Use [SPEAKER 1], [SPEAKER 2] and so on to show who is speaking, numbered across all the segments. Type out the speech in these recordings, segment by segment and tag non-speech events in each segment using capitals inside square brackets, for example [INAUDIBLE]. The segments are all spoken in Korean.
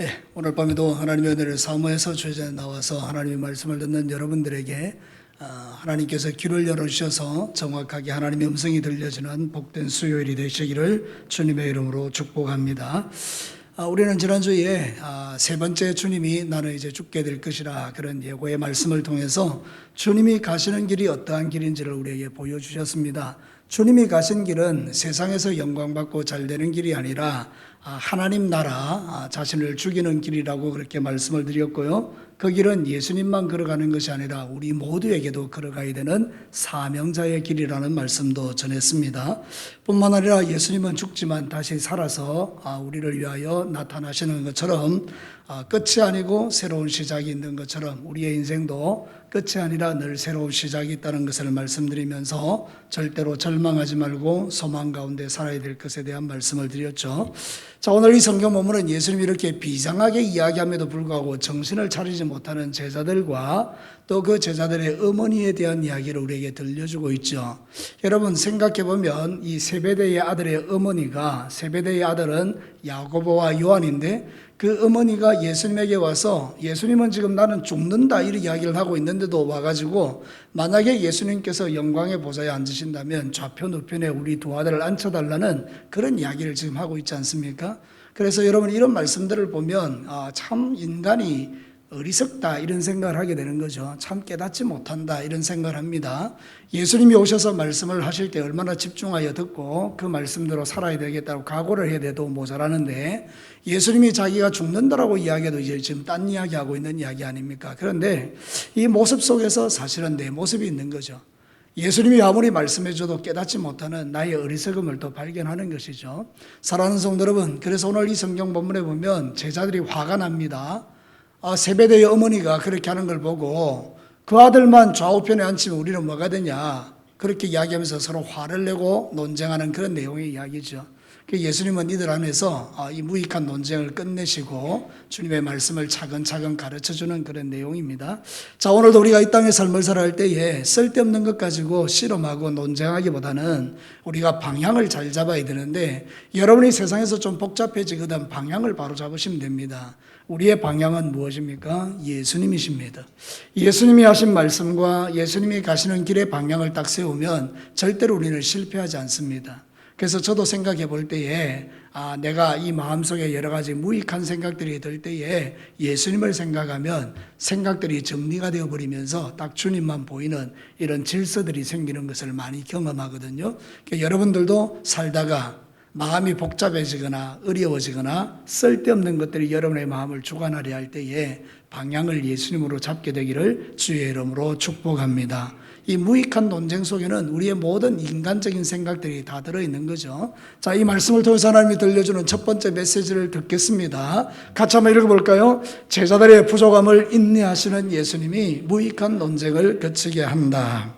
[SPEAKER 1] 예, 오늘 밤에도 하나님의 은혜를 사모해서 주에 나와서 하나님의 말씀을 듣는 여러분들에게 아, 하나님께서 귀를 열어주셔서 정확하게 하나님의 음성이 들려지는 복된 수요일이 되시기를 주님의 이름으로 축복합니다. 아, 우리는 지난주에 아, 세 번째 주님이 나는 이제 죽게 될 것이라 그런 예고의 말씀을 통해서 주님이 가시는 길이 어떠한 길인지를 우리에게 보여주셨습니다. 주님이 가신 길은 세상에서 영광받고 잘 되는 길이 아니라 아, 하나님 나라 아, 자신을 죽이는 길이라고 그렇게 말씀을 드렸고요. 그 길은 예수님만 걸어가는 것이 아니라 우리 모두에게도 걸어가야 되는 사명자의 길이라는 말씀도 전했습니다. 뿐만 아니라 예수님은 죽지만 다시 살아서 아, 우리를 위하여 나타나시는 것처럼 아, 끝이 아니고 새로운 시작이 있는 것처럼 우리의 인생도 끝이 아니라 늘 새로운 시작이 있다는 것을 말씀드리면서 절대로 절망하지 말고 소망 가운데 살아야 될 것에 대한 말씀을 드렸죠. 자, 오늘 이 성경 본문은 예수님이 이렇게 비장하게 이야기함에도 불구하고 정신을 차리지 못하는 제자들과 또 그 제자들의 어머니에 대한 이야기를 우리에게 들려주고 있죠. 여러분 생각해 보면 이 세베대의 아들의 어머니가 세베대의 아들은 야고보와 요한인데 그 어머니가 예수님에게 와서 예수님은 지금 나는 죽는다 이렇게 이야기를 하고 있는데도 와가지고 만약에 예수님께서 영광의 보좌에 앉으신다면 좌편 우편에 우리 두 아들을 앉혀달라는 그런 이야기를 지금 하고 있지 않습니까? 그래서 여러분 이런 말씀들을 보면 아, 참 인간이 어리석다 이런 생각을 하게 되는 거죠. 참 깨닫지 못한다 이런 생각을 합니다. 예수님이 오셔서 말씀을 하실 때 얼마나 집중하여 듣고 그 말씀대로 살아야 되겠다고 각오를 해야 돼도 모자라는데 예수님이 자기가 죽는다라고 이야기해도 이제 지금 딴 이야기하고 있는 이야기 아닙니까? 그런데 이 모습 속에서 사실은 내 모습이 있는 거죠. 예수님이 아무리 말씀해줘도 깨닫지 못하는 나의 어리석음을 또 발견하는 것이죠. 사랑하는 성도 여러분, 그래서 오늘 이 성경 본문에 보면 제자들이 화가 납니다. 아, 세배대의 어머니가 그렇게 하는 걸 보고 그 아들만 좌우편에 앉히면 우리는 뭐가 되냐. 그렇게 이야기하면서 서로 화를 내고 논쟁하는 그런 내용의 이야기죠. 그 예수님은 이들 안에서 아, 이 무익한 논쟁을 끝내시고 주님의 말씀을 차근차근 가르쳐 주는 그런 내용입니다. 자, 오늘도 우리가 이 땅의 삶을 살아갈 때에 쓸데없는 것 가지고 실험하고 논쟁하기보다는 우리가 방향을 잘 잡아야 되는데 여러분이 세상에서 좀 복잡해지거든 방향을 바로 잡으시면 됩니다. 우리의 방향은 무엇입니까? 예수님이십니다. 예수님이 하신 말씀과 예수님이 가시는 길의 방향을 딱 세우면 절대로 우리는 실패하지 않습니다. 그래서 저도 생각해 볼 때에 아, 내가 이 마음속에 여러 가지 무익한 생각들이 들 때에 예수님을 생각하면 생각들이 정리가 되어 버리면서 딱 주님만 보이는 이런 질서들이 생기는 것을 많이 경험하거든요. 그러니까 여러분들도 살다가 마음이 복잡해지거나 어려워지거나 쓸데없는 것들이 여러분의 마음을 주관하려 할 때에 방향을 예수님으로 잡게 되기를 주의 이름으로 축복합니다. 이 무익한 논쟁 속에는 우리의 모든 인간적인 생각들이 다 들어있는 거죠. 자, 이 말씀을 통해서 하나님이 들려주는 첫 번째 메시지를 듣겠습니다. 같이 한번 읽어볼까요? 제자들의 부족함을 인내하시는 예수님이 무익한 논쟁을 거치게 한다.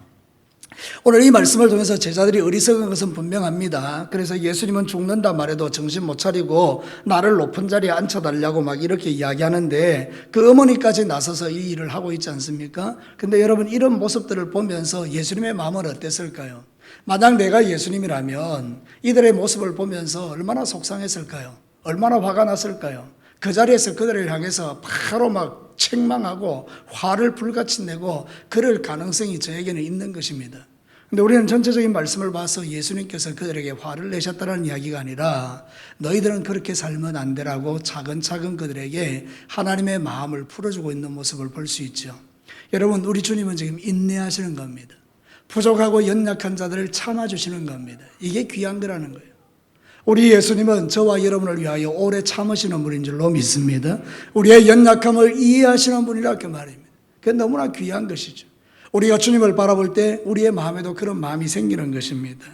[SPEAKER 1] 오늘 이 말씀을 통해서 제자들이 어리석은 것은 분명합니다. 그래서 예수님은 죽는다 말해도 정신 못 차리고 나를 높은 자리에 앉혀달라고 막 이렇게 이야기하는데 그 어머니까지 나서서 이 일을 하고 있지 않습니까? 근데 여러분 이런 모습들을 보면서 예수님의 마음은 어땠을까요? 만약 내가 예수님이라면 이들의 모습을 보면서 얼마나 속상했을까요? 얼마나 화가 났을까요? 그 자리에서 그들을 향해서 바로 막 책망하고 화를 불같이 내고 그럴 가능성이 저에게는 있는 것입니다. 근데 우리는 전체적인 말씀을 봐서 예수님께서 그들에게 화를 내셨다는 이야기가 아니라 너희들은 그렇게 살면 안 되라고 차근차근 그들에게 하나님의 마음을 풀어주고 있는 모습을 볼 수 있죠. 여러분, 우리 주님은 지금 인내하시는 겁니다. 부족하고 연약한 자들을 참아주시는 겁니다. 이게 귀한 거라는 거예요. 우리 예수님은 저와 여러분을 위하여 오래 참으시는 분인 줄로 믿습니다. 우리의 연약함을 이해하시는 분이라 그 말입니다. 그게 너무나 귀한 것이죠. 우리가 주님을 바라볼 때 우리의 마음에도 그런 마음이 생기는 것입니다.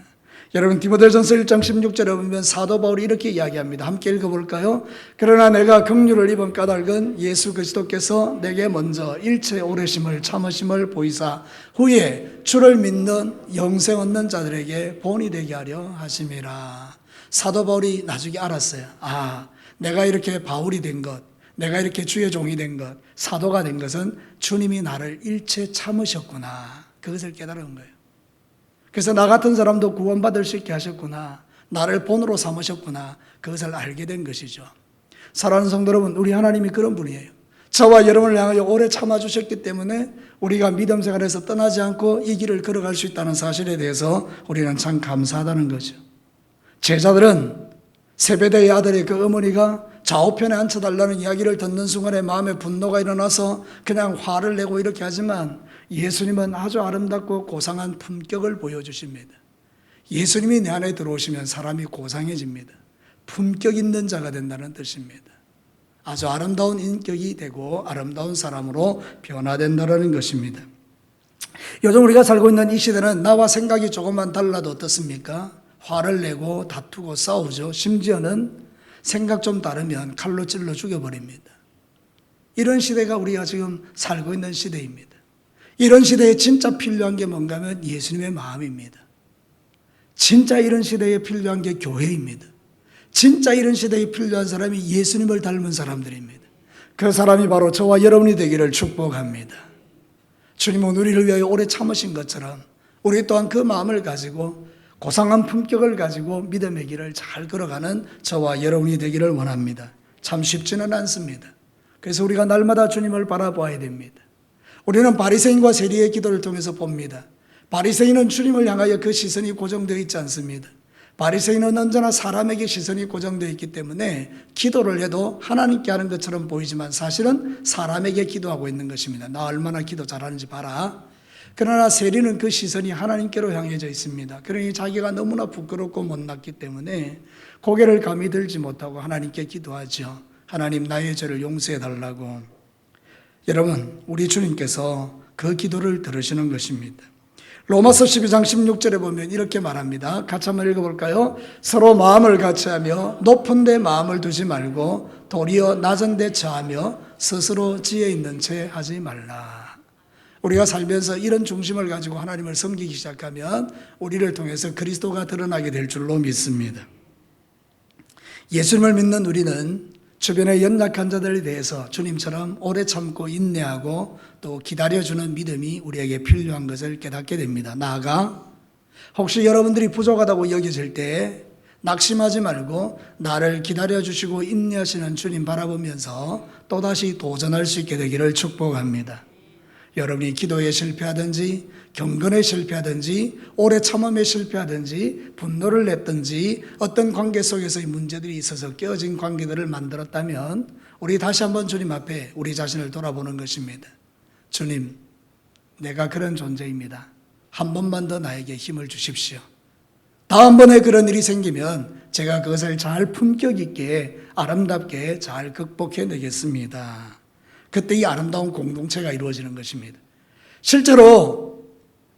[SPEAKER 1] 여러분 디모데전서 1장 16절에 보면 사도 바울이 이렇게 이야기합니다. 함께 읽어볼까요? 그러나 내가 긍휼을 입은 까닭은 예수 그리스도께서 내게 먼저 일체 오래심을 참으심을 보이사 후에 주를 믿는 영생 얻는 자들에게 본이 되게 하려 하심이라. 사도 바울이 나중에 알았어요. 아, 내가 이렇게 바울이 된 것, 내가 이렇게 주의 종이 된 것, 사도가 된 것은 주님이 나를 일체 참으셨구나. 그것을 깨달은 거예요. 그래서 나 같은 사람도 구원받을 수 있게 하셨구나. 나를 본으로 삼으셨구나. 그것을 알게 된 것이죠. 사랑하는 성도 여러분, 우리 하나님이 그런 분이에요. 저와 여러분을 향하여 오래 참아주셨기 때문에 우리가 믿음 생활에서 떠나지 않고 이 길을 걸어갈 수 있다는 사실에 대해서 우리는 참 감사하다는 거죠. 제자들은 세배대의 아들의 그 어머니가 좌우편에 앉혀달라는 이야기를 듣는 순간에 마음에 분노가 일어나서 그냥 화를 내고 이렇게 하지만 예수님은 아주 아름답고 고상한 품격을 보여주십니다. 예수님이 내 안에 들어오시면 사람이 고상해집니다. 품격 있는 자가 된다는 뜻입니다. 아주 아름다운 인격이 되고 아름다운 사람으로 변화된다는 것입니다. 요즘 우리가 살고 있는 이 시대는 나와 생각이 조금만 달라도 어떻습니까? 화를 내고 다투고 싸우죠. 심지어는 생각 좀 다르면 칼로 찔러 죽여버립니다. 이런 시대가 우리가 지금 살고 있는 시대입니다. 이런 시대에 진짜 필요한 게 뭔가 하면 예수님의 마음입니다. 진짜 이런 시대에 필요한 게 교회입니다. 진짜 이런 시대에 필요한 사람이 예수님을 닮은 사람들입니다. 그 사람이 바로 저와 여러분이 되기를 축복합니다. 주님은 우리를 위하여 오래 참으신 것처럼 우리 또한 그 마음을 가지고 고상한 품격을 가지고 믿음의 길을 잘 걸어가는 저와 여러분이 되기를 원합니다. 참 쉽지는 않습니다. 그래서 우리가 날마다 주님을 바라보아야 됩니다. 우리는 바리새인과 세리의 기도를 통해서 봅니다. 바리새인은 주님을 향하여 그 시선이 고정되어 있지 않습니다. 바리새인은 언제나 사람에게 시선이 고정되어 있기 때문에 기도를 해도 하나님께 하는 것처럼 보이지만 사실은 사람에게 기도하고 있는 것입니다. 나 얼마나 기도 잘하는지 봐라. 그러나 세리는 그 시선이 하나님께로 향해져 있습니다. 그러니 자기가 너무나 부끄럽고 못났기 때문에 고개를 감히 들지 못하고 하나님께 기도하죠. 하나님 나의 죄를 용서해 달라고. 여러분, 우리 주님께서 그 기도를 들으시는 것입니다. 로마서 12장 16절에 보면 이렇게 말합니다. 같이 한번 읽어볼까요? 서로 마음을 같이 하며 높은 데 마음을 두지 말고 도리어 낮은 데 처하며 스스로 지혜 있는 채 하지 말라. 우리가 살면서 이런 중심을 가지고 하나님을 섬기기 시작하면 우리를 통해서 그리스도가 드러나게 될 줄로 믿습니다. 예수님을 믿는 우리는 주변의 연약한 자들에 대해서 주님처럼 오래 참고 인내하고 또 기다려주는 믿음이 우리에게 필요한 것을 깨닫게 됩니다. 나아가 혹시 여러분들이 부족하다고 여겨질 때 낙심하지 말고 나를 기다려주시고 인내하시는 주님 바라보면서 또다시 도전할 수 있게 되기를 축복합니다. 여러분이 기도에 실패하든지 경건에 실패하든지 오래 참음에 실패하든지 분노를 냈든지 어떤 관계 속에서의 문제들이 있어서 깨어진 관계들을 만들었다면 우리 다시 한번 주님 앞에 우리 자신을 돌아보는 것입니다. 주님, 내가 그런 존재입니다. 한 번만 더 나에게 힘을 주십시오. 다음번에 그런 일이 생기면 제가 그것을 잘 품격 있게 아름답게 잘 극복해 내겠습니다. 그때 이 아름다운 공동체가 이루어지는 것입니다. 실제로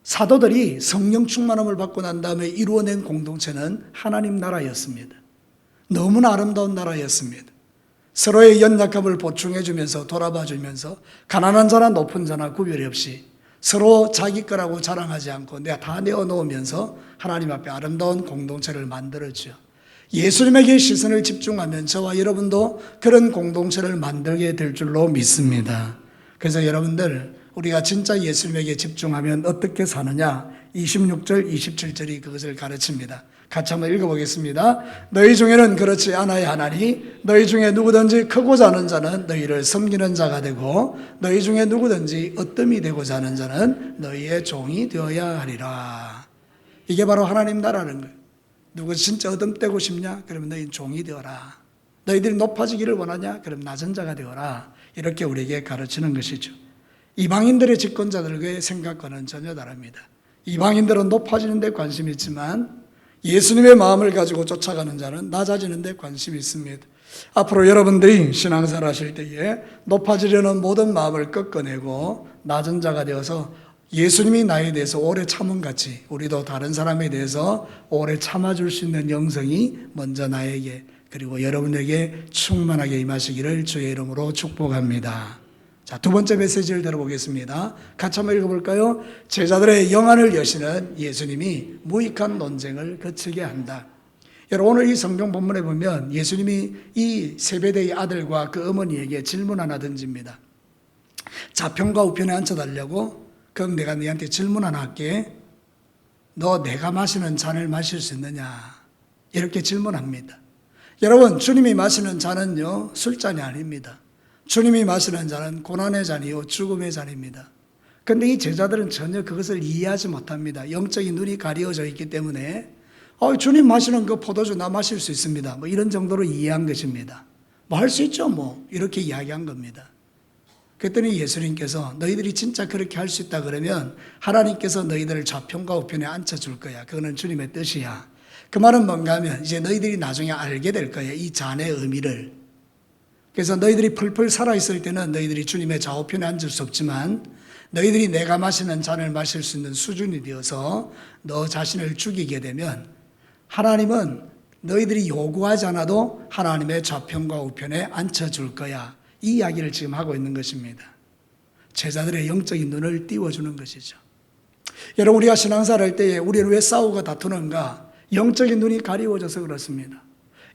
[SPEAKER 1] 사도들이 성령 충만함을 받고 난 다음에 이루어낸 공동체는 하나님 나라였습니다. 너무나 아름다운 나라였습니다. 서로의 연약함을 보충해 주면서 돌아봐 주면서 가난한 자나 높은 자나 구별이 없이 서로 자기 거라고 자랑하지 않고 내가 다 내어 놓으면서 하나님 앞에 아름다운 공동체를 만들었죠. 예수님에게 시선을 집중하면 저와 여러분도 그런 공동체를 만들게 될 줄로 믿습니다. 그래서 여러분들 우리가 진짜 예수님에게 집중하면 어떻게 사느냐 26절 27절이 그것을 가르칩니다. 같이 한번 읽어보겠습니다. 너희 중에는 그렇지 않아야 하나니 너희 중에 누구든지 크고 자는 자는 너희를 섬기는 자가 되고 너희 중에 누구든지 어뜸이 되고자 하는 자는 너희의 종이 되어야 하리라. 이게 바로 하나님 나라는 거예요. 누구 진짜 어둠되고 싶냐? 그러면 너희 종이 되어라. 너희들이 높아지기를 원하냐? 그럼 낮은 자가 되어라. 이렇게 우리에게 가르치는 것이죠. 이방인들의 집권자들의 생각과는 전혀 다릅니다. 이방인들은 높아지는 데 관심이 있지만 예수님의 마음을 가지고 쫓아가는 자는 낮아지는 데 관심이 있습니다. 앞으로 여러분들이 신앙생활 하실 때에 높아지려는 모든 마음을 꺾어내고 낮은 자가 되어서 예수님이 나에 대해서 오래 참은 같이 우리도 다른 사람에 대해서 오래 참아줄 수 있는 영성이 먼저 나에게 그리고 여러분에게 충만하게 임하시기를 주의 이름으로 축복합니다. 자, 두 번째 메시지를 들어보겠습니다. 같이 한번 읽어볼까요? 제자들의 영안을 여시는 예수님이 무익한 논쟁을 거치게 한다. 여러분, 오늘 이 성경 본문에 보면 예수님이 이 세배대의 아들과 그 어머니에게 질문 하나 던집니다. 좌편과 우편에 앉혀달라고 그럼 내가 너한테 질문 하나 할게. 너 내가 마시는 잔을 마실 수 있느냐? 이렇게 질문합니다. 여러분, 주님이 마시는 잔은요, 술잔이 아닙니다. 주님이 마시는 잔은 고난의 잔이요, 죽음의 잔입니다. 근데 이 제자들은 전혀 그것을 이해하지 못합니다. 영적인 눈이 가려져 있기 때문에, 어, 주님 마시는 그 포도주 나 마실 수 있습니다. 뭐 이런 정도로 이해한 것입니다. 뭐 할 수 있죠, 뭐. 이렇게 이야기한 겁니다. 그랬더니 예수님께서 너희들이 진짜 그렇게 할 수 있다 그러면 하나님께서 너희들을 좌편과 우편에 앉혀줄 거야. 그거는 주님의 뜻이야. 그 말은 뭔가 하면 이제 너희들이 나중에 알게 될 거야. 이 잔의 의미를. 그래서 너희들이 풀풀 살아있을 때는 너희들이 주님의 좌우편에 앉을 수 없지만 너희들이 내가 마시는 잔을 마실 수 있는 수준이 되어서 너 자신을 죽이게 되면 하나님은 너희들이 요구하지 않아도 하나님의 좌편과 우편에 앉혀줄 거야. 이 이야기를 지금 하고 있는 것입니다. 제자들의 영적인 눈을 띄워주는 것이죠. 여러분, 우리가 신앙사를 할 때에 우리는 왜 싸우고 다투는가? 영적인 눈이 가리워져서 그렇습니다.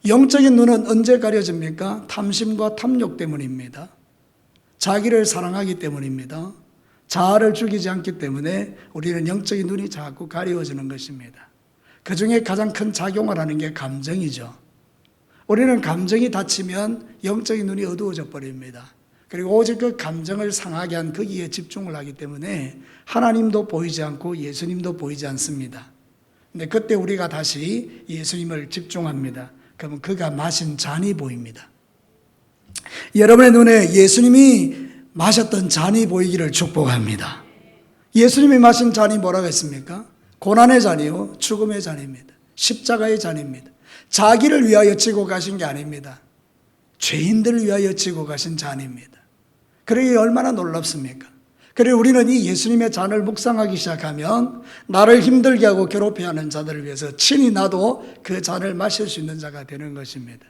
[SPEAKER 1] 영적인 눈은 언제 가려집니까? 탐심과 탐욕 때문입니다. 자기를 사랑하기 때문입니다. 자아를 죽이지 않기 때문에 우리는 영적인 눈이 자꾸 가리워지는 것입니다. 그 중에 가장 큰 작용을 하는 게 감정이죠. 우리는 감정이 닫히면 영적인 눈이 어두워져 버립니다. 그리고 오직 그 감정을 상하게 한 거기에 집중을 하기 때문에 하나님도 보이지 않고 예수님도 보이지 않습니다. 근데 그때 우리가 다시 예수님을 집중합니다. 그러면 그가 마신 잔이 보입니다. 여러분의 눈에 예수님이 마셨던 잔이 보이기를 축복합니다. 예수님이 마신 잔이 뭐라고 했습니까? 고난의 잔이요, 죽음의 잔입니다. 십자가의 잔입니다. 자기를 위하여 지고 가신 게 아닙니다. 죄인들을 위하여 지고 가신 잔입니다. 그러기 얼마나 놀랍습니까? 그리고 우리는 이 예수님의 잔을 묵상하기 시작하면 나를 힘들게 하고 괴롭혀 하는 자들을 위해서 친히 나도 그 잔을 마실 수 있는 자가 되는 것입니다.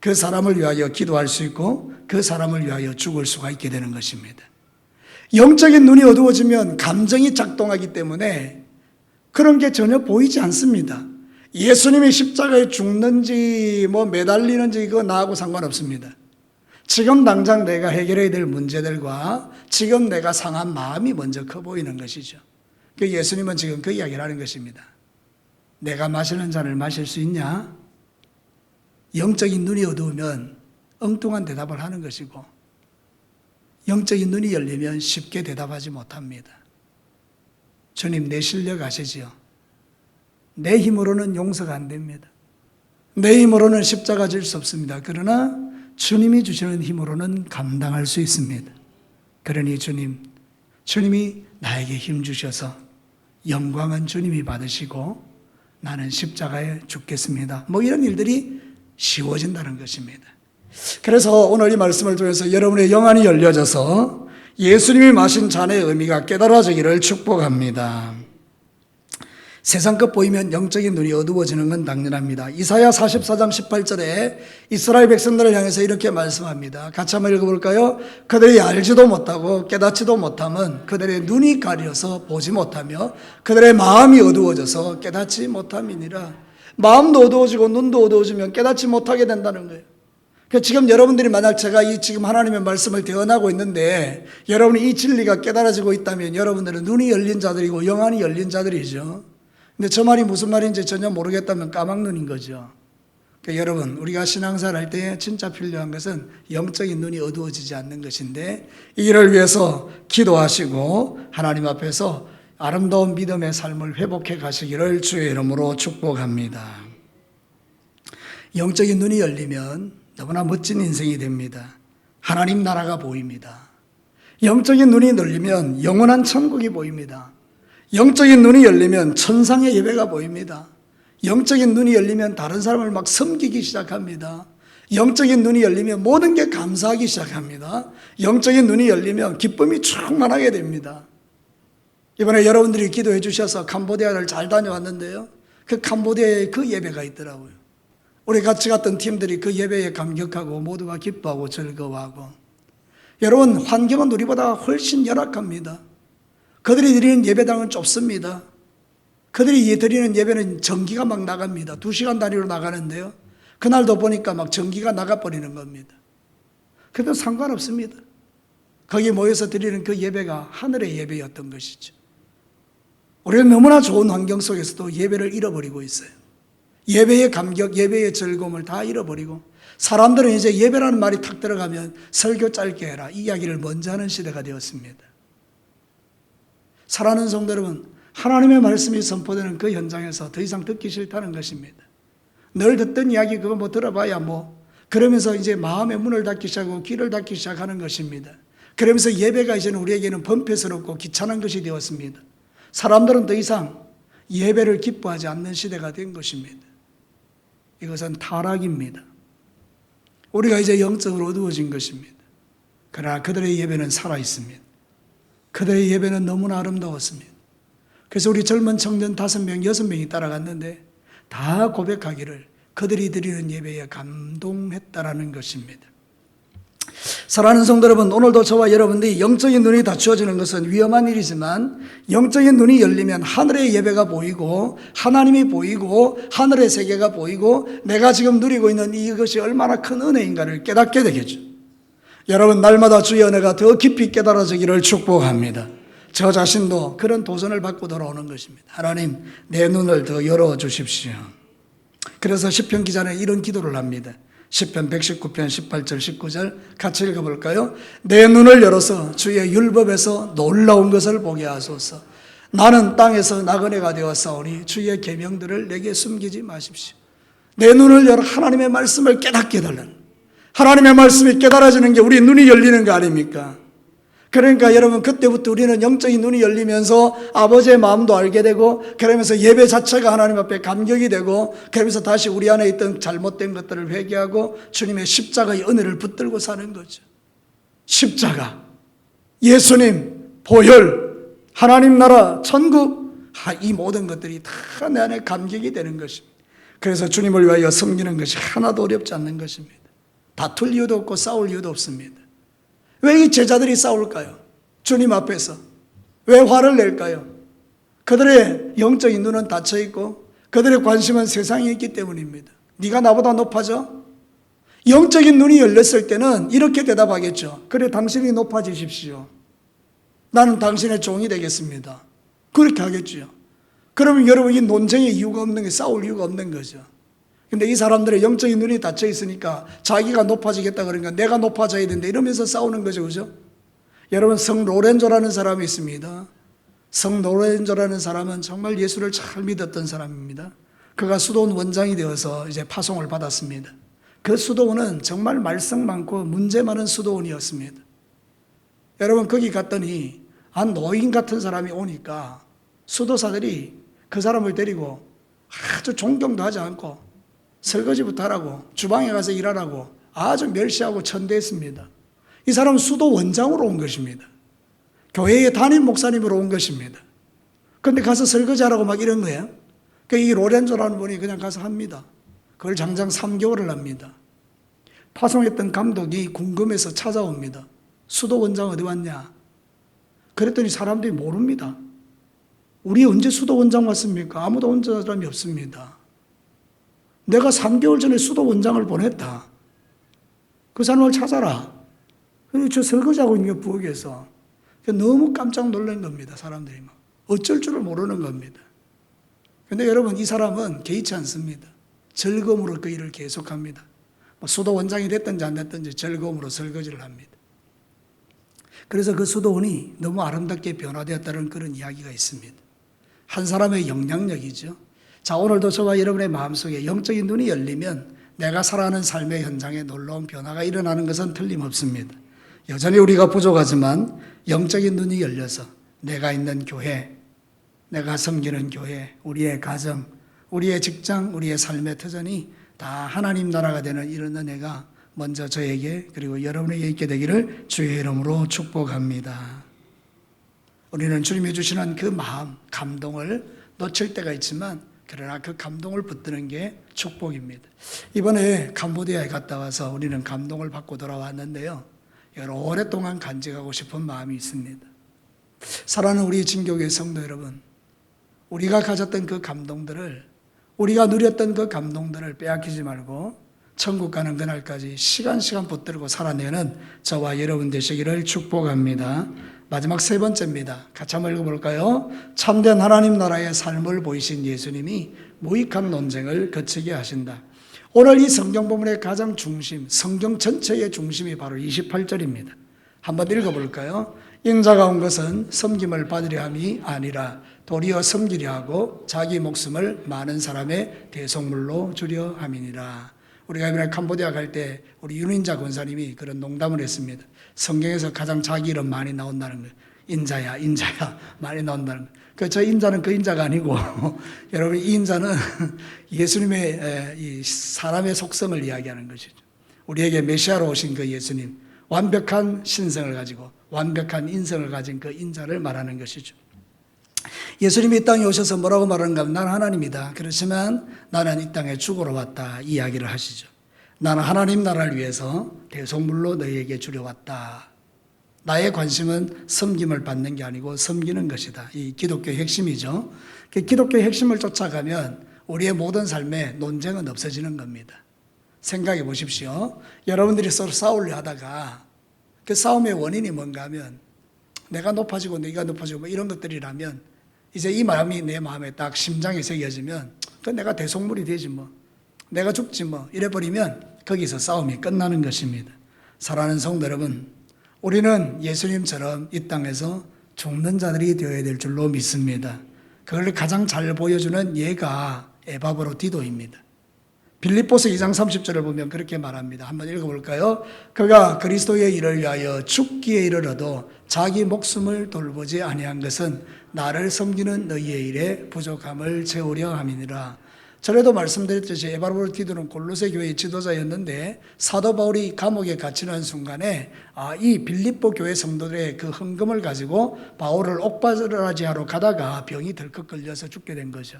[SPEAKER 1] 그 사람을 위하여 기도할 수 있고 그 사람을 위하여 죽을 수가 있게 되는 것입니다. 영적인 눈이 어두워지면 감정이 작동하기 때문에 그런 게 전혀 보이지 않습니다. 예수님이 십자가에 죽는지 뭐 매달리는지 이거 나하고 상관없습니다. 지금 당장 내가 해결해야 될 문제들과 지금 내가 상한 마음이 먼저 커 보이는 것이죠. 그 예수님은 지금 그 이야기를 하는 것입니다. 내가 마시는 잔을 마실 수 있냐? 영적인 눈이 어두우면 엉뚱한 대답을 하는 것이고, 영적인 눈이 열리면 쉽게 대답하지 못합니다. 주님, 내 실력 아시지요? 내 힘으로는 용서가 안 됩니다. 내 힘으로는 십자가 질 수 없습니다. 그러나 주님이 주시는 힘으로는 감당할 수 있습니다. 그러니 주님, 주님이 나에게 힘 주셔서 영광은 주님이 받으시고 나는 십자가에 죽겠습니다. 뭐 이런 일들이 쉬워진다는 것입니다. 그래서 오늘 이 말씀을 통해서 여러분의 영안이 열려져서 예수님이 마신 잔의 의미가 깨달아지기를 축복합니다. 세상 것 보이면 영적인 눈이 어두워지는 건 당연합니다. 이사야 44장 18절에 이스라엘 백성들을 향해서 이렇게 말씀합니다. 같이 한번 읽어볼까요? 그들이 알지도 못하고 깨닫지도 못함은 그들의 눈이 가려서 보지 못하며 그들의 마음이 어두워져서 깨닫지 못함이니라. 마음도 어두워지고 눈도 어두워지면 깨닫지 못하게 된다는 거예요. 그 지금 여러분들이 만약 제가 이 지금 하나님의 말씀을 대언하고 있는데 여러분이 이 진리가 깨달아지고 있다면 여러분들은 눈이 열린 자들이고 영안이 열린 자들이죠. 근데 저 말이 무슨 말인지 전혀 모르겠다면 까막눈인 거죠. 그러니까 여러분, 우리가 신앙생활 할 때 진짜 필요한 것은 영적인 눈이 어두워지지 않는 것인데, 이를 위해서 기도하시고, 하나님 앞에서 아름다운 믿음의 삶을 회복해 가시기를 주의 이름으로 축복합니다. 영적인 눈이 열리면 너무나 멋진 인생이 됩니다. 하나님 나라가 보입니다. 영적인 눈이 열리면 영원한 천국이 보입니다. 영적인 눈이 열리면 천상의 예배가 보입니다. 영적인 눈이 열리면 다른 사람을 막 섬기기 시작합니다. 영적인 눈이 열리면 모든 게 감사하기 시작합니다. 영적인 눈이 열리면 기쁨이 충만하게 됩니다. 이번에 여러분들이 기도해 주셔서 캄보디아를 잘 다녀왔는데요. 그 캄보디아에 그 예배가 있더라고요. 우리 같이 갔던 팀들이 그 예배에 감격하고 모두가 기뻐하고 즐거워하고. 여러분, 환경은 우리보다 훨씬 열악합니다. 그들이 드리는 예배당은 좁습니다. 그들이 드리는 예배는 전기가 막 나갑니다. 두 시간 단위로 나가는데요. 그날도 보니까 막 전기가 나가버리는 겁니다. 그래도 상관없습니다. 거기 모여서 드리는 그 예배가 하늘의 예배였던 것이죠. 우리는 너무나 좋은 환경 속에서도 예배를 잃어버리고 있어요. 예배의 감격, 예배의 즐거움을 다 잃어버리고 사람들은 이제 예배라는 말이 탁 들어가면 설교 짧게 해라. 이 이야기를 먼저 하는 시대가 되었습니다. 사랑하는 성도 여러분, 하나님의 말씀이 선포되는 그 현장에서 더 이상 듣기 싫다는 것입니다. 늘 듣던 이야기 그거 뭐 들어봐야 뭐 그러면서 이제 마음의 문을 닫기 시작하고 귀를 닫기 시작하는 것입니다. 그러면서 예배가 이제는 우리에게는 번패스럽고 귀찮은 것이 되었습니다. 사람들은 더 이상 예배를 기뻐하지 않는 시대가 된 것입니다. 이것은 타락입니다. 우리가 이제 영적으로 어두워진 것입니다. 그러나 그들의 예배는 살아 있습니다. 그들의 예배는 너무나 아름다웠습니다. 그래서 우리 젊은 청년 다섯 명, 여섯 명이 따라갔는데 다 고백하기를 그들이 드리는 예배에 감동했다라는 것입니다. 사랑하는 성도 여러분, 오늘도 저와 여러분들이 영적인 눈이 닫혀지는 것은 위험한 일이지만 영적인 눈이 열리면 하늘의 예배가 보이고 하나님이 보이고 하늘의 세계가 보이고 내가 지금 누리고 있는 이것이 얼마나 큰 은혜인가를 깨닫게 되겠죠. 여러분 날마다 주의 은혜가 더 깊이 깨달아지기를 축복합니다. 저 자신도 그런 도전을 받고 돌아오는 것입니다. 하나님 내 눈을 더 열어 주십시오. 그래서 시편 기자는 이런 기도를 합니다. 시편 119편 18절 19절 같이 읽어 볼까요? 내 눈을 열어서 주의 율법에서 놀라운 것을 보게 하소서. 나는 땅에서 나그네가 되었사오니 주의 계명들을 내게 숨기지 마십시오. 내 눈을 열어 하나님의 말씀을 깨닫게 해달라는 하나님의 말씀이 깨달아지는 게 우리 눈이 열리는 거 아닙니까? 그러니까 여러분 그때부터 우리는 영적인 눈이 열리면서 아버지의 마음도 알게 되고 그러면서 예배 자체가 하나님 앞에 감격이 되고 그러면서 다시 우리 안에 있던 잘못된 것들을 회개하고 주님의 십자가의 은혜를 붙들고 사는 거죠. 십자가, 예수님, 보혈, 하나님 나라, 천국 이 모든 것들이 다 내 안에 감격이 되는 것입니다. 그래서 주님을 위하여 섬기는 것이 하나도 어렵지 않는 것입니다. 다툴 이유도 없고 싸울 이유도 없습니다. 왜 이 제자들이 싸울까요? 주님 앞에서. 왜 화를 낼까요? 그들의 영적인 눈은 닫혀 있고 그들의 관심은 세상에 있기 때문입니다. 네가 나보다 높아져? 영적인 눈이 열렸을 때는 이렇게 대답하겠죠. 그래 당신이 높아지십시오. 나는 당신의 종이 되겠습니다. 그렇게 하겠죠. 그러면 여러분 이 논쟁의 이유가 없는 게 싸울 이유가 없는 거죠. 근데 이 사람들의 영적인 눈이 닫혀 있으니까 자기가 높아지겠다 그러니까 내가 높아져야 된다 이러면서 싸우는 거죠. 그죠? 여러분 성 로렌조라는 사람이 있습니다. 성 로렌조라는 사람은 정말 예수를 잘 믿었던 사람입니다. 그가 수도원 원장이 되어서 이제 파송을 받았습니다. 그 수도원은 정말 말썽 많고 문제 많은 수도원이었습니다. 여러분 거기 갔더니 한 노인 같은 사람이 오니까 수도사들이 그 사람을 데리고 아주 존경도 하지 않고 설거지부터 하라고 주방에 가서 일하라고 아주 멸시하고 천대했습니다. 이 사람은 수도 원장으로 온 것입니다. 교회의 담임 목사님으로 온 것입니다. 근데 가서 설거지하라고 막 이런 거예요. 그이 로렌조라는 분이 그냥 가서 합니다. 그걸 장장 3개월을 합니다. 파송했던 감독이 궁금해서 찾아옵니다. 수도 원장 어디 왔냐? 그랬더니 사람들이 모릅니다. 우리 언제 수도 원장 왔습니까? 아무도 온 사람이 없습니다. 내가 3개월 전에 수도 원장을 보냈다. 그 사람을 찾아라. 그리고 저 설거지하고 있는 게 부엌에서 너무 깜짝 놀란 겁니다. 사람들이 막. 어쩔 줄을 모르는 겁니다. 근데 여러분, 이 사람은 개의치 않습니다. 즐거움으로 그 일을 계속합니다. 뭐 수도 원장이 됐든지 안 됐든지 즐거움으로 설거지를 합니다. 그래서 그 수도원이 너무 아름답게 변화되었다는 그런 이야기가 있습니다. 한 사람의 영향력이죠. 자, 오늘도 저와 여러분의 마음속에 영적인 눈이 열리면 내가 살아가는 삶의 현장에 놀라운 변화가 일어나는 것은 틀림없습니다. 여전히 우리가 부족하지만 영적인 눈이 열려서 내가 있는 교회, 내가 섬기는 교회, 우리의 가정, 우리의 직장, 우리의 삶의 터전이 다 하나님 나라가 되는 이런 은혜가 먼저 저에게 그리고 여러분에게 있게 되기를 주의 이름으로 축복합니다. 우리는 주님이 주시는 그 마음, 감동을 놓칠 때가 있지만 그러나 그 감동을 붙드는 게 축복입니다. 이번에 캄보디아에 갔다 와서 우리는 감동을 받고 돌아왔는데요. 여러 오랫동안 간직하고 싶은 마음이 있습니다. 사랑하는 우리 진교계 성도 여러분, 우리가 가졌던 그 감동들을 우리가 누렸던 그 감동들을 빼앗기지 말고 천국 가는 그날까지 시간 시간 붙들고 살아내는 저와 여러분 되시기를 축복합니다. 마지막 세 번째입니다. 같이 한번 읽어볼까요? 참된 하나님 나라의 삶을 보이신 예수님이 무익한 논쟁을 거치게 하신다. 오늘 이 성경 본문의 가장 중심, 성경 전체의 중심이 바로 28절입니다. 한번 읽어볼까요? 인자가 온 것은 섬김을 받으려 함이 아니라 도리어 섬기려 하고 자기 목숨을 많은 사람의 대속물로 주려 함이니라. 우리가 이번에 캄보디아 갈 때 우리 윤인자 권사님이 그런 농담을 했습니다. 성경에서 가장 자기 이름 많이 나온다는 거예요. 인자야, 인자야 [LAUGHS] 많이 나온다는. 그저 인자는 그 인자가 아니고 [LAUGHS] 여러분 이 인자는 [LAUGHS] 예수님의 에, 이 사람의 속성을 이야기하는 것이죠. 우리에게 메시아로 오신 그 예수님 완벽한 신성을 가지고 완벽한 인성을 가진 그 인자를 말하는 것이죠. 예수님이 이 땅에 오셔서 뭐라고 말하는가 하면 나는 하나님이다. 그렇지만 나는 이 땅에 죽으러 왔다. 이 이야기를 하시죠. 나는 하나님 나라를 위해서 대속물로 너희에게 주려 왔다. 나의 관심은 섬김을 받는 게 아니고 섬기는 것이다. 이 기독교의 핵심이죠. 그 기독교의 핵심을 쫓아가면 우리의 모든 삶에 논쟁은 없어지는 겁니다. 생각해 보십시오. 여러분들이 서로 싸우려 하다가 그 싸움의 원인이 뭔가 하면 내가 높아지고 네가 높아지고 뭐 이런 것들이라면 이제 이 마음이 내 마음에 딱 심장에 새겨지면 그 내가 대속물이 되지 뭐 내가 죽지 뭐 이래 버리면 거기서 싸움이 끝나는 것입니다. 사랑하는 성도 여러분, 우리는 예수님처럼 이 땅에서 죽는 자들이 되어야 될 줄로 믿습니다. 그걸 가장 잘 보여주는 예가 에바브로 디도입니다. 빌립보서 2장 30절을 보면 그렇게 말합니다. 한번 읽어볼까요? 그가 그리스도의 일을 위하여 죽기에 이르러도 자기 목숨을 돌보지 아니한 것은 나를 섬기는 너희의 일에 부족함을 채우려 함이니라. 전에도 말씀드렸듯이 에바르볼 디도는 골로새 교회의 지도자였는데 사도 바울이 감옥에 갇히는 순간에 아, 이 빌립보 교회 성도들의 그 헌금을 가지고 바울을 옥바라지하러 가다가 병이 덜컥 걸려서 죽게 된 거죠.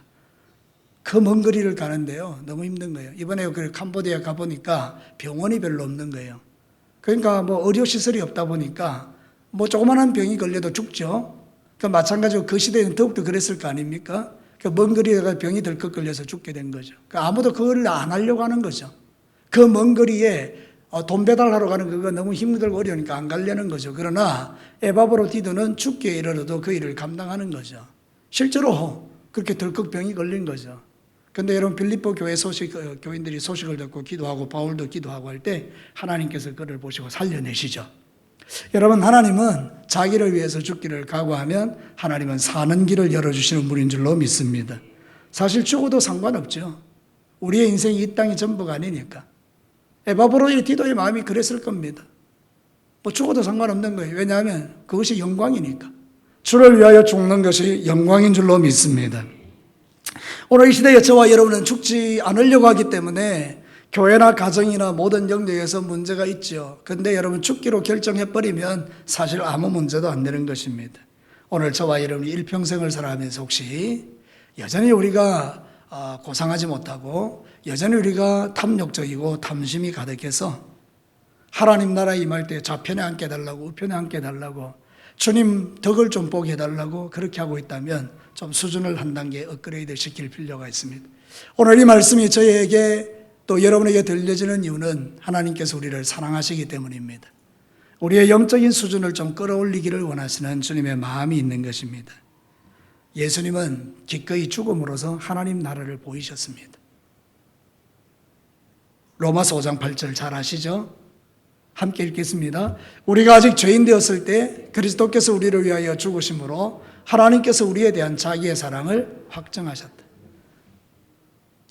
[SPEAKER 1] 그 먼 거리를 가는데요. 너무 힘든 거예요. 이번에 그 캄보디아 가보니까 병원이 별로 없는 거예요. 그러니까 뭐 의료시설이 없다 보니까 뭐 조그만한 병이 걸려도 죽죠. 그 마찬가지로 그 시대에는 더욱더 그랬을 거 아닙니까? 그먼 거리에 가 병이 덜컥 걸려서 죽게 된 거죠. 그 아무도 그걸 안 하려고 하는 거죠. 그 먼 거리에 어, 돈 배달하러 가는 그거 너무 힘들고 어려우니까 안 가려는 거죠. 그러나 에바브로 디도는 죽기에 이르러도 그 일을 감당하는 거죠. 실제로 그렇게 덜컥 병이 걸린 거죠. 근데 여러분 빌립보 교회 소식 어, 교인들이 소식을 듣고 기도하고 바울도 기도하고 할 때 하나님께서 그를 보시고 살려내시죠. 여러분 하나님은 자기를 위해서 죽기를 각오하면 하나님은 사는 길을 열어주시는 분인 줄로 믿습니다. 사실 죽어도 상관없죠. 우리의 인생이 이 땅이 전부가 아니니까. 에바브로의 디도의 마음이 그랬을 겁니다. 뭐 죽어도 상관없는 거예요. 왜냐하면 그것이 영광이니까. 주를 위하여 죽는 것이 영광인 줄로 믿습니다. 오늘 이 시대에 저와 여러분은 죽지 않으려고 하기 때문에 교회나 가정이나 모든 영역에서 문제가 있죠. 근데 여러분 죽기로 결정해버리면 사실 아무 문제도 안 되는 것입니다. 오늘 저와 여러분이 일평생을 살아가면서 혹시 여전히 우리가 아, 고상하지 못하고 여전히 우리가 탐욕적이고 탐심이 가득해서 하나님 나라에 임할 때 좌편에 앉게 해달라고 우편에 앉게 해달라고 주님 덕을 좀 보게 해달라고 그렇게 하고 있다면 좀 수준을 한 단계 업그레이드 시킬 필요가 있습니다. 오늘 이 말씀이 저희에게 또 여러분에게 들려지는 이유는 하나님께서 우리를 사랑하시기 때문입니다. 우리의 영적인 수준을 좀 끌어올리기를 원하시는 주님의 마음이 있는 것입니다. 예수님은 기꺼이 죽음으로써 하나님 나라를 보이셨습니다. 로마서 5장 8절 잘 아시죠? 함께 읽겠습니다. 우리가 아직 죄인 되었을 때 그리스도께서 우리를 위하여 죽으심으로 하나님께서 우리에 대한 자기의 사랑을 확정하셨다.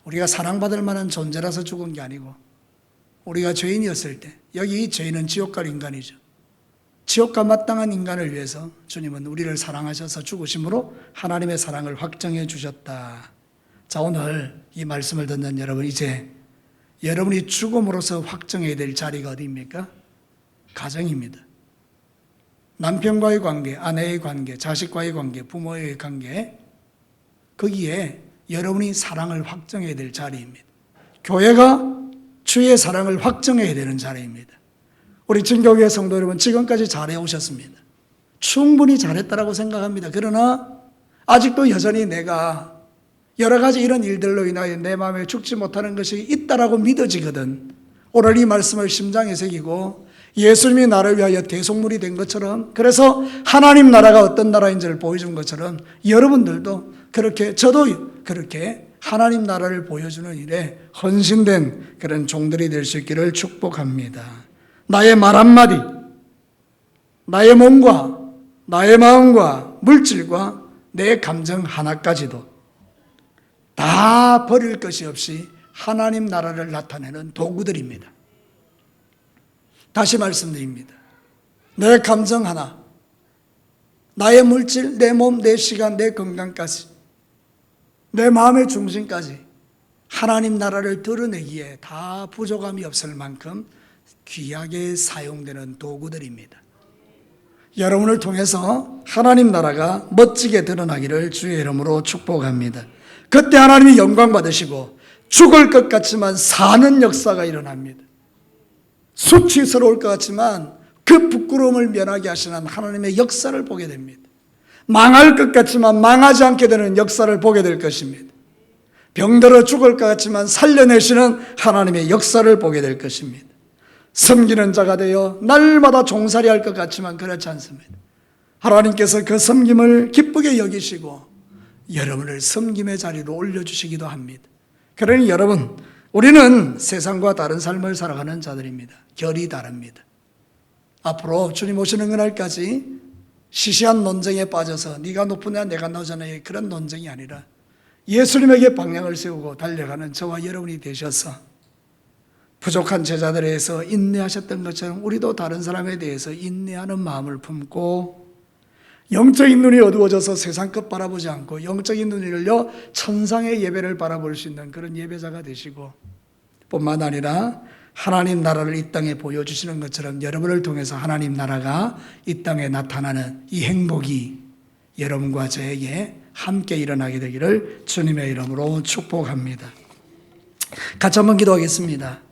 [SPEAKER 1] 우리가 사랑받을 만한 존재라서 죽은 게 아니고 우리가 죄인이었을 때 여기 이 죄인은 지옥갈 인간이죠. 지옥과 마땅한 인간을 위해서 주님은 우리를 사랑하셔서 죽으심으로 하나님의 사랑을 확정해 주셨다. 자, 오늘 이 말씀을 듣는 여러분 이제 여러분이 죽음으로써 확정해야 될 자리가 어디입니까? 가정입니다. 남편과의 관계, 아내의 관계, 자식과의 관계, 부모의 관계, 거기에 여러분이 사랑을 확정해야 될 자리입니다. 교회가 주의 사랑을 확정해야 되는 자리입니다. 우리 진교회 성도 여러분, 지금까지 잘해 오셨습니다. 충분히 잘했다라고 생각합니다. 그러나 아직도 여전히 내가 여러 가지 이런 일들로 인하여 내 마음에 죽지 못하는 것이 있다라고 믿어지거든. 오늘 이 말씀을 심장에 새기고 예수님이 나를 위하여 대속물이 된 것처럼 그래서 하나님 나라가 어떤 나라인지를 보여준 것처럼 여러분들도 그렇게 저도 그렇게 하나님 나라를 보여주는 일에 헌신된 그런 종들이 될 수 있기를 축복합니다. 나의 말 한마디, 나의 몸과 나의 마음과 물질과 내 감정 하나까지도 다 버릴 것이 없이 하나님 나라를 나타내는 도구들입니다. 다시 말씀드립니다. 내 감정 하나, 나의 물질, 내 몸, 내 시간, 내 건강까지, 내 마음의 중심까지 하나님 나라를 드러내기에 다 부족함이 없을 만큼 귀하게 사용되는 도구들입니다. 여러분을 통해서 하나님 나라가 멋지게 드러나기를 주의 이름으로 축복합니다. 그때 하나님이 영광 받으시고 죽을 것 같지만 사는 역사가 일어납니다. 수치스러울 것 같지만 그 부끄러움을 면하게 하시는 하나님의 역사를 보게 됩니다. 망할 것 같지만 망하지 않게 되는 역사를 보게 될 것입니다. 병들어 죽을 것 같지만 살려내시는 하나님의 역사를 보게 될 것입니다. 섬기는 자가 되어 날마다 종살이 할 것 같지만 그렇지 않습니다. 하나님께서 그 섬김을 기쁘게 여기시고 여러분을 섬김의 자리로 올려주시기도 합니다. 그러니 여러분, 우리는 세상과 다른 삶을 살아가는 자들입니다. 결이 다릅니다. 앞으로 주님 오시는 그날까지 시시한 논쟁에 빠져서 네가 높으냐 내가 낮으냐 그런 논쟁이 아니라 예수님에게 방향을 세우고 달려가는 저와 여러분이 되셔서 부족한 제자들에 대해서 인내하셨던 것처럼 우리도 다른 사람에 대해서 인내하는 마음을 품고 영적인 눈이 어두워져서 세상 것 바라보지 않고 영적인 눈이 열려 천상의 예배를 바라볼 수 있는 그런 예배자가 되시고 뿐만 아니라 하나님 나라를 이 땅에 보여주시는 것처럼 여러분을 통해서 하나님 나라가 이 땅에 나타나는 이 행복이 여러분과 저에게 함께 일어나게 되기를 주님의 이름으로 축복합니다. 같이 한번 기도하겠습니다.